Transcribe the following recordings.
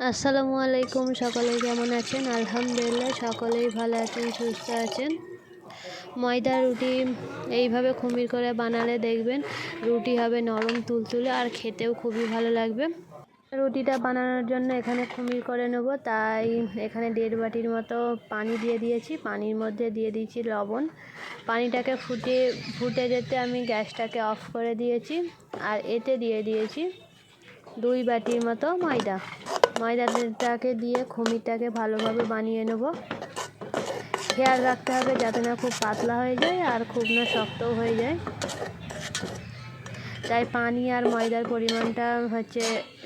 আসসালামু আলাইকুম সকলে কেমন আছেন? আলহামদুলিল্লাহ, সকলেই ভালো আছেন, সুস্থ আছেন। ময়দা, রুটি এইভাবে খুমির করে বানালে দেখবেন রুটি হবে নরম, তুলতুলে, আর খেতেও খুবই ভালো লাগবে। রুটিটা বানানোর জন্য এখানে খুমির করে নেব। তাই এখানে দেড় বাটির মতো পানি দিয়ে দিয়েছি। পানির মধ্যে দিয়ে দিয়েছি লবণ। পানিটাকে ফুটে ফুটে যেতে আমি গ্যাসটাকে অফ করে দিয়েছি। আর এতে দিয়ে দিয়েছি দুই বাটির মতো ময়দা। ময়দাটাকে দিয়ে খুমিরটাকে ভালোভাবে বানিয়ে নেব। খেয়াল রাখতে হবে যাতে না খুব পাতলা হয়ে যায় আর খুব না শক্তও হয়ে যায়। তাই পানি আর ময়দার পরিমাণটা হচ্ছে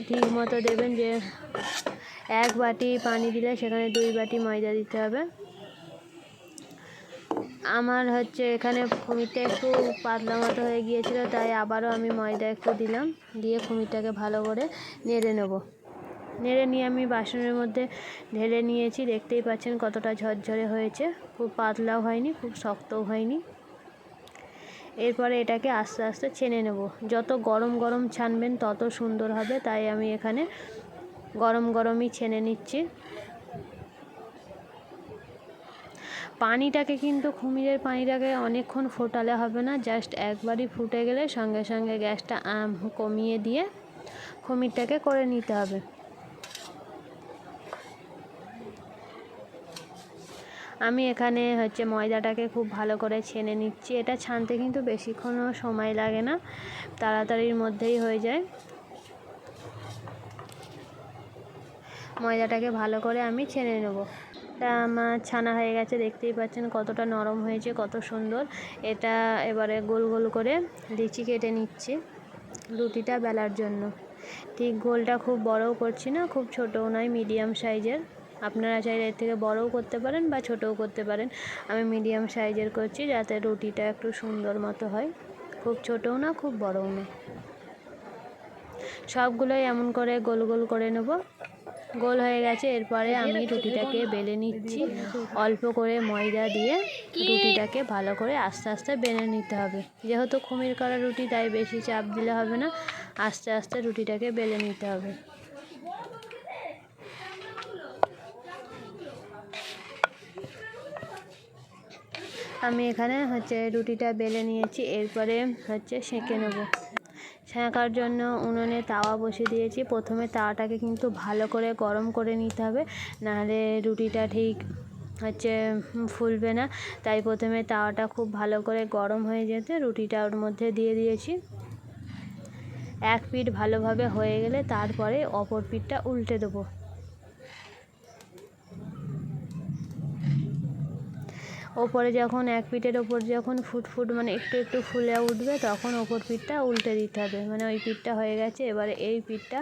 ঠিক মতো দেবেন যে এক বাটি পানি দিলে সেখানে দুই বাটি ময়দা দিতে হবে। আমার হচ্ছে এখানে খুমিরটা একটু পাতলা মতো হয়ে গিয়েছিল, তাই আবারও আমি ময়দা একটু দিলাম, দিয়ে খুমিরটাকে ভালো করে নেড়ে নেব। নেড়ে নিয়ে আমি বাসনের মধ্যে ঢেলে নিয়েছি, দেখতেই পাচ্ছেন কতটা ঝরঝরে হয়েছে। খুব পাতলাও হয়নি, খুব শক্তও হয়নি। এরপরে এটাকে আস্তে আস্তে ছেনে নেব। যত গরম গরম ছানবেন, তত সুন্দর হবে। তাই আমি এখানে গরম গরমই ছেনে নিচ্ছি। পানিটাকে কিন্তু খুমিরের পানিটাকে অনেকক্ষণ ফোটালে হবে না। জাস্ট একবারই ফুটে গেলে সঙ্গে সঙ্গে গ্যাসটা কমিয়ে দিয়ে খুমিরটাকে করে নিতে হবে। আমি এখানে হচ্ছে ময়দাটাকে খুব ভালো করে ছেনে নিচ্ছি। এটা ছানতে কিন্তু বেশিক্ষণও সময় লাগে না, তাড়াতাড়ির মধ্যেই হয়ে যায়। ময়দাটাকে ভালো করে আমি ছেনে নেব। এটা আমার ছানা হয়ে গেছে, দেখতেই পাচ্ছেন কতটা নরম হয়েছে, কত সুন্দর। এটা এবারে গোল গোল করে লিচি কেটে নিচ্ছি রুটিটা বেলার জন্য। ঠিক গোলটা খুব বড়ও করছি না, খুব ছোটও নয়, মিডিয়াম সাইজের। আপনারা চাইলে এর থেকে বড়ও করতে পারেন বা ছোটও করতে পারেন। আমি মিডিয়াম সাইজের করছি যাতে রুটিটা একটু সুন্দর মতো হয়। খুব ছোটও না, খুব বড়ও না। সবগুলোই এমন করে গোল গোল করে নেব। গোল হয়ে গেছে, এরপরে আমি রুটিটাকে বেলে নিচ্ছি। অল্প করে ময়দা দিয়ে রুটিটাকে ভালো করে আস্তে আস্তে বেলে নিতে হবে। যেহেতু খুমির করা রুটি, তাই বেশি চাপ দিলে হবে না। আস্তে আস্তে রুটিটাকে বেলে নিতে হবে। আমি এখানে হচ্ছে রুটিটা বেলে নিয়েছি, এরপরে হচ্ছে সেঁকে নেব। সেঁকার জন্য উনুনে তাওয়া বসিয়ে দিয়েছি। প্রথমে তাওয়াটাকে কিন্তু ভালো করে গরম করে নিতে হবে, নাহলে রুটিটা ঠিক হচ্ছে ফুলবে না। তাই প্রথমে তাওয়াটা খুব ভালো করে গরম হয়ে যেতে রুটিটা ওর মধ্যে দিয়ে দিয়েছি। এক পিঠ ভালোভাবে হয়ে গেলে তারপরে অপর পিঠটা উল্টে দেবো। ওপরে যখন এক পিঠের ওপর যখন ফুটফুট মানে একটু একটু ফুলে উঠবে, তখন ওপর পিঠটা উল্টে দিতে হবে। মানে ওই পিঠটা হয়ে গেছে, এবারে এই পিঠটা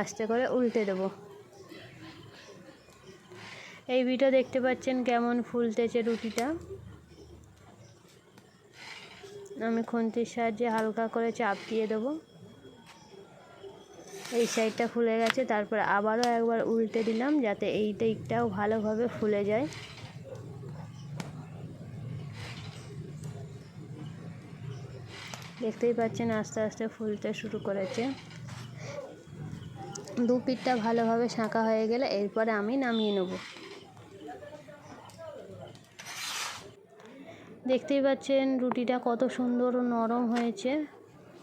আস্তে করে উল্টে দেবো। এই পিঠটা দেখতে পাচ্ছেন কেমন ফুলতেছে রুটিটা। আমি খুন্তির সাহায্যে হালকা করে চাপ দিয়ে দেবো। এই সাইডটা ফুলে গেছে, তারপর আবারও একবার উল্টে দিলাম যাতে এই দিকটাও ভালোভাবে ফুলে যায়। দেখতেই পাচ্ছেন আস্তে আস্তে ফুলতে শুরু করেছে। দু পিঠটা ভালোভাবে শাঁকা হয়ে গেলে এরপরে আমি নামিয়ে নেব। দেখতেই পাচ্ছেন রুটিটা কত সুন্দর নরম হয়েছে।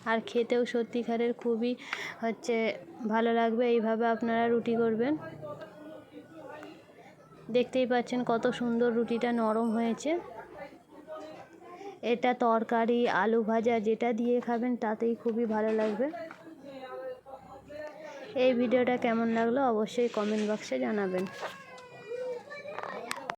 আর খেতেও সত্যিকারের খুবই হচ্ছে ভালো লাগবে, এইভাবে আপনারা রুটি করবেন। দেখতেই পাচ্ছেন কত সুন্দর রুটিটা নরম হয়েছে। এটা তরকারি, আলু ভাজা যেটা দিয়ে খাবেন তাতেই খুবই ভালো লাগবে। এই ভিডিওটা কেমন লাগল অবশ্যই কমেন্ট বক্সে জানাবেন।